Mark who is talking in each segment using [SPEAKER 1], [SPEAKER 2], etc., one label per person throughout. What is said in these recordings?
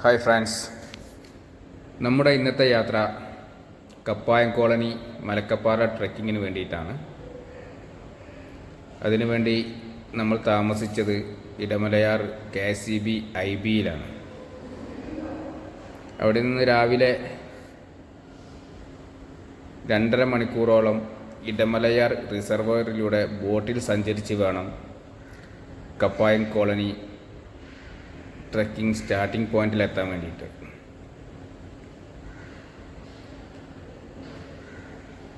[SPEAKER 1] Hi friends നമ്മുടെ ഇന്നത്തെ യാത്ര കപ്പായം കോളനി മലക്കപ്പാറ ട്രെക്കിങ്ങിന് വേണ്ടിയിട്ടാണ്. അതിനുവേണ്ടി നമ്മൾ താമസിച്ചത് Idamalayar K C B I ബിയിലാണ്. അവിടെ നിന്ന് രാവിലെ രണ്ടര മണിക്കൂറോളം ഇടമലയാർ റിസർവറിലൂടെ ബോട്ടിൽ സഞ്ചരിച്ച് വേണം കപ്പായം കോളനി ട്രക്കിംഗ് സ്റ്റാർട്ടിംഗ് പോയിന്റിൽ എത്താൻ വേണ്ടിയിട്ട്.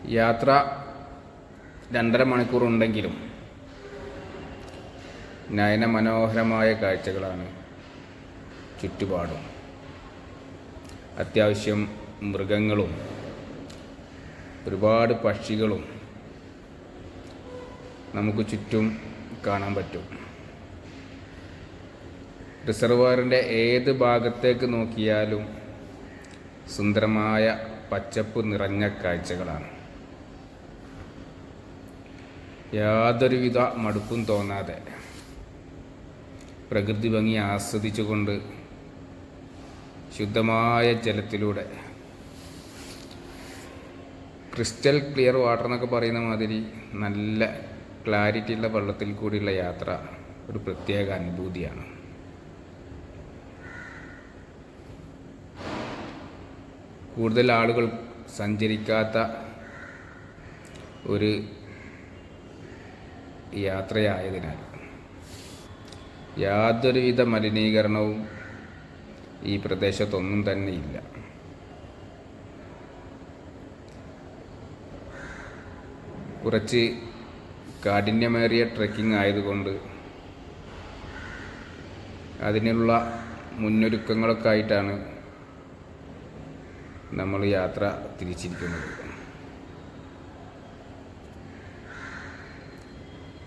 [SPEAKER 1] യാത്ര രണ്ടര മണിക്കൂർ ഉണ്ടെങ്കിലും നയന മനോഹരമായ കാഴ്ചകളാണ് ചുറ്റുപാടും. അത്യാവശ്യം മൃഗങ്ങളും ഒരുപാട് പക്ഷികളും നമുക്ക് ചുറ്റും കാണാൻ പറ്റും. റിസർവറിന്റെ ഏത് ഭാഗത്തേക്ക് നോക്കിയാലും സുന്ദരമായ പച്ചപ്പ് നിറഞ്ഞ കാഴ്ചകളാണ്. യാതൊരുവിധ മടുപ്പും തോന്നാതെ പ്രകൃതി ഭംഗി ആസ്വദിച്ചുകൊണ്ട് ശുദ്ധമായ ജലത്തിലൂടെ ക്രിസ്റ്റൽ ക്ലിയർ വാട്ടർ എന്നൊക്കെ പറയുന്ന മാതിരി നല്ല ക്ലാരിറ്റിയുള്ള വെള്ളത്തിൽ കൂടിയുള്ള യാത്ര ഒരു പ്രത്യേക അനുഭൂതിയാണ്. കൂടുതൽ ആളുകൾ സഞ്ചരിക്കാത്ത ഒരു യാത്രയായതിനാൽ യാതൊരുവിധ മലിനീകരണവും ഈ പ്രദേശത്തൊന്നും തന്നെ ഇല്ല കുറച്ച് കാഠിന്യമേറിയ ട്രെക്കിംഗ് ആയതുകൊണ്ട് അതിനുള്ള മുന്നൊരുക്കങ്ങളൊക്കെ ആയിട്ടാണ് നമ്മൾ യാത്ര തിരിച്ചിരിക്കുന്നത്.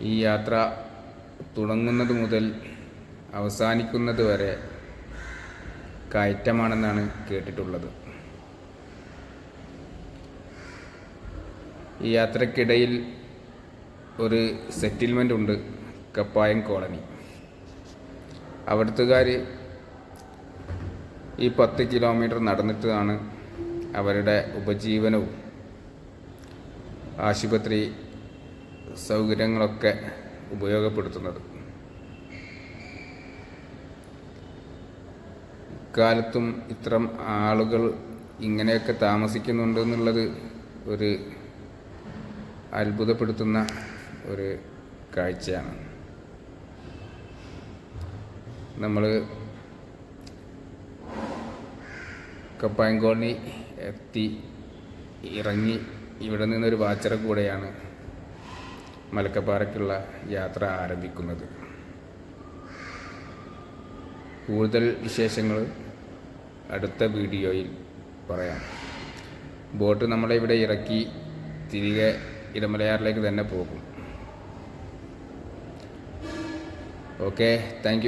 [SPEAKER 1] ഈ യാത്ര തുടങ്ങുന്നത് മുതൽ അവസാനിക്കുന്നത് വരെ കയറ്റമാണെന്നാണ് കേട്ടിട്ടുള്ളത്. ഈ യാത്രക്കിടയിൽ ഒരു സെറ്റിൽമെന്റ് ഉണ്ട് കപ്പായം കോളനി. അവിടുത്തുകാർ ഈ പത്ത് കിലോമീറ്റർ നടന്നിട്ടാണ് അവരുടെ ഉപജീവനവും ആശുപത്രി സൗകര്യങ്ങളൊക്കെ ഉപയോഗപ്പെടുത്തുന്നത്. ഇക്കാലത്തും ഇത്തരം ആളുകൾ ഇങ്ങനെയൊക്കെ താമസിക്കുന്നുണ്ട് എന്നുള്ളത് ഒരു അത്ഭുതപ്പെടുത്തുന്ന ഒരു കാഴ്ചയാണ്. നമ്മൾ കപ്പായം കോളനി എത്തി ഇറങ്ങി. ഇവിടെ നിന്നൊരു വാച്ചറ കൂടെയാണ് മലക്കപ്പാറയ്ക്കുള്ള യാത്ര ആരംഭിക്കുന്നത്. കൂടുതൽ വിശേഷങ്ങൾ അടുത്ത വീഡിയോയിൽ പറയാം. ബോട്ട് നമ്മളെ ഇവിടെ ഇറക്കി തിരികെ ഇടമലയാറിലേക്ക് തന്നെ പോകും. Okay thank